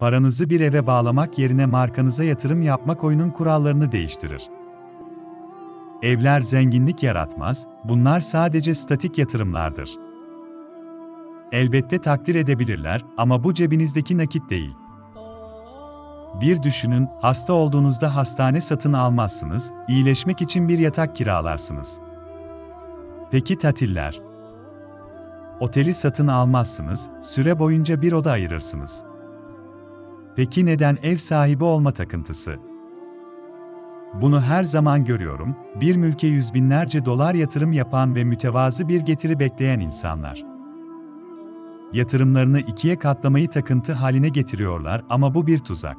Paranızı bir eve bağlamak yerine markanıza yatırım yapmak oyunun kurallarını değiştirir. Evler zenginlik yaratmaz, bunlar sadece statik yatırımlardır. Elbette takdir edebilirler ama bu cebinizdeki nakit değil. Bir düşünün, hasta olduğunuzda hastane satın almazsınız, iyileşmek için bir yatak kiralarsınız. Peki tatiller? Oteli satın almazsınız, süre boyunca bir oda ayırırsınız. Peki neden ev sahibi olma takıntısı? Bunu her zaman görüyorum, bir mülke yüz binlerce dolar yatırım yapan ve mütevazı bir getiri bekleyen insanlar. Yatırımlarını ikiye katlamayı takıntı haline getiriyorlar ama bu bir tuzak.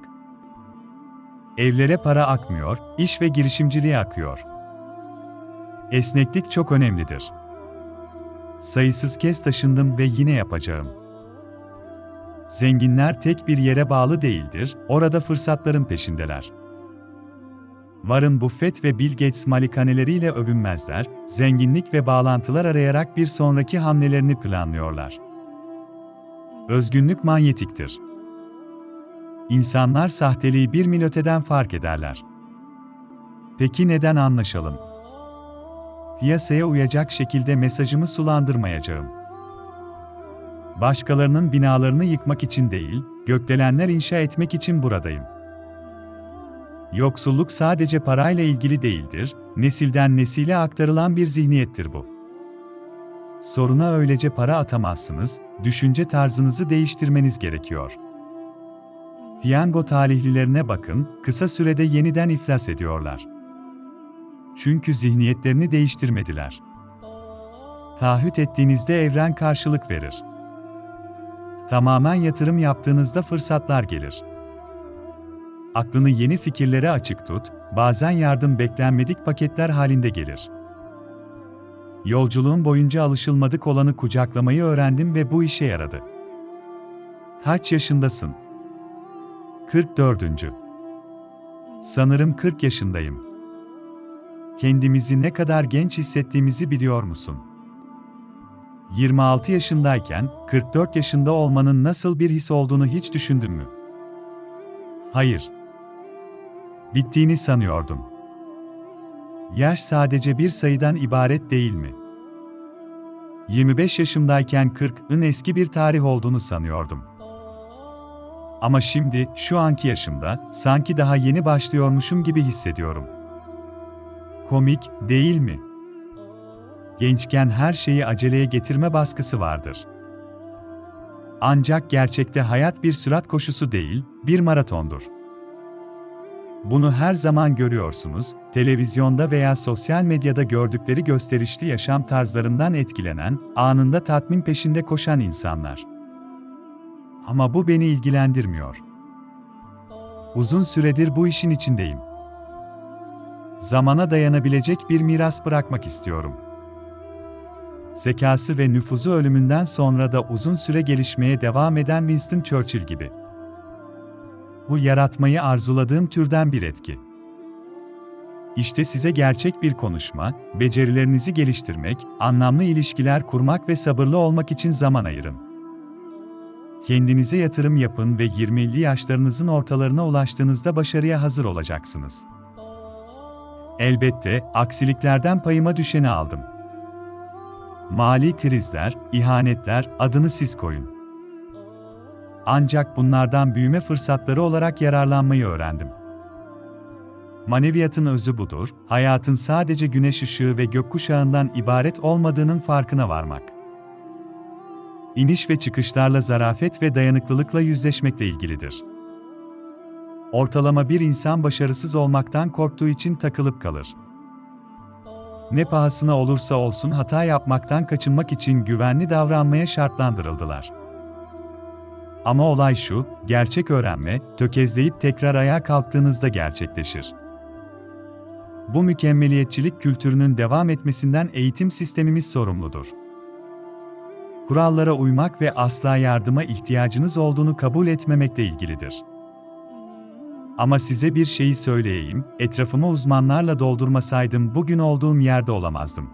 Evlere para akmıyor, iş ve girişimciliğe akıyor. Esneklik çok önemlidir. Sayısız kez taşındım ve yine yapacağım. Zenginler tek bir yere bağlı değildir, orada fırsatların peşindeler. Warren Buffett ve Bill Gates malikaneleriyle övünmezler, zenginlik ve bağlantılar arayarak bir sonraki hamlelerini planlıyorlar. Özgünlük manyetiktir. İnsanlar sahteliği bir mil öteden fark ederler. Peki neden anlaşalım? Piyasaya uyacak şekilde mesajımı sulandırmayacağım. Başkalarının binalarını yıkmak için değil, gökdelenler inşa etmek için buradayım. Yoksulluk sadece parayla ilgili değildir, nesilden nesile aktarılan bir zihniyettir bu. Soruna öylece para atamazsınız, düşünce tarzınızı değiştirmeniz gerekiyor. Piyango talihlilerine bakın, kısa sürede yeniden iflas ediyorlar. Çünkü zihniyetlerini değiştirmediler. Taahhüt ettiğinizde evren karşılık verir. Tamamen yatırım yaptığınızda fırsatlar gelir. Aklını yeni fikirlere açık tut, bazen yardım beklenmedik paketler halinde gelir. Yolculuğum boyunca alışılmadık olanı kucaklamayı öğrendim ve bu işe yaradı. Kaç yaşındasın? 44. Sanırım 40 yaşındayım. Kendimizi ne kadar genç hissettiğimizi biliyor musun? 26 yaşındayken 44 yaşında olmanın nasıl bir his olduğunu hiç düşündün mü? Hayır. Bittiğini sanıyordum. Yaş sadece bir sayıdan ibaret değil mi? 25 yaşımdayken 40'ın eski bir tarih olduğunu sanıyordum. Ama şimdi, şu anki yaşımda, sanki daha yeni başlıyormuşum gibi hissediyorum. Komik, değil mi? Gençken her şeyi aceleye getirme baskısı vardır. Ancak gerçekte hayat bir sürat koşusu değil, bir maratondur. Bunu her zaman görüyorsunuz, televizyonda veya sosyal medyada gördükleri gösterişli yaşam tarzlarından etkilenen, anında tatmin peşinde koşan insanlar. Ama bu beni ilgilendirmiyor. Uzun süredir bu işin içindeyim. Zamana dayanabilecek bir miras bırakmak istiyorum. Zekası ve nüfuzu ölümünden sonra da uzun süre gelişmeye devam eden Winston Churchill gibi. Bu yaratmayı arzuladığım türden bir etki. İşte size gerçek bir konuşma, becerilerinizi geliştirmek, anlamlı ilişkiler kurmak ve sabırlı olmak için zaman ayırın. Kendinize yatırım yapın ve 20'li yaşlarınızın ortalarına ulaştığınızda başarıya hazır olacaksınız. Elbette, aksiliklerden payıma düşeni aldım. Mali krizler, ihanetler, adını siz koyun. Ancak bunlardan büyüme fırsatları olarak yararlanmayı öğrendim. Maneviyatın özü budur, hayatın sadece güneş ışığı ve gökkuşağından ibaret olmadığının farkına varmak. İniş ve çıkışlarla zarafet ve dayanıklılıkla yüzleşmekle ilgilidir. Ortalama bir insan başarısız olmaktan korktuğu için takılıp kalır. Ne pahasına olursa olsun hata yapmaktan kaçınmak için güvenli davranmaya şartlandırıldılar. Ama olay şu, gerçek öğrenme, tökezleyip tekrar ayağa kalktığınızda gerçekleşir. Bu mükemmeliyetçilik kültürünün devam etmesinden eğitim sistemimiz sorumludur. Kurallara uymak ve asla yardıma ihtiyacınız olduğunu kabul etmemekle ilgilidir. Ama size bir şeyi söyleyeyim, etrafımı uzmanlarla doldurmasaydım bugün olduğum yerde olamazdım.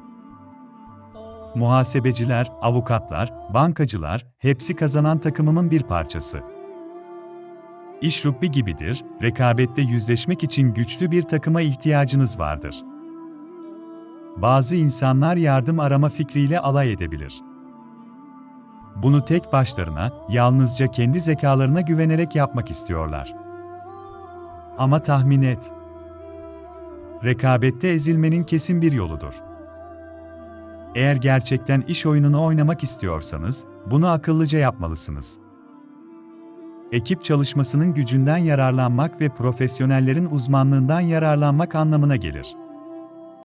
Muhasebeciler, avukatlar, bankacılar, hepsi kazanan takımımın bir parçası. İş rugby gibidir, rekabette yüzleşmek için güçlü bir takıma ihtiyacınız vardır. Bazı insanlar yardım arama fikriyle alay edebilir. Bunu tek başlarına, yalnızca kendi zekalarına güvenerek yapmak istiyorlar. Ama tahmin et. Rekabette ezilmenin kesin bir yoludur. Eğer gerçekten iş oyununu oynamak istiyorsanız, bunu akıllıca yapmalısınız. Ekip çalışmasının gücünden yararlanmak ve profesyonellerin uzmanlığından yararlanmak anlamına gelir.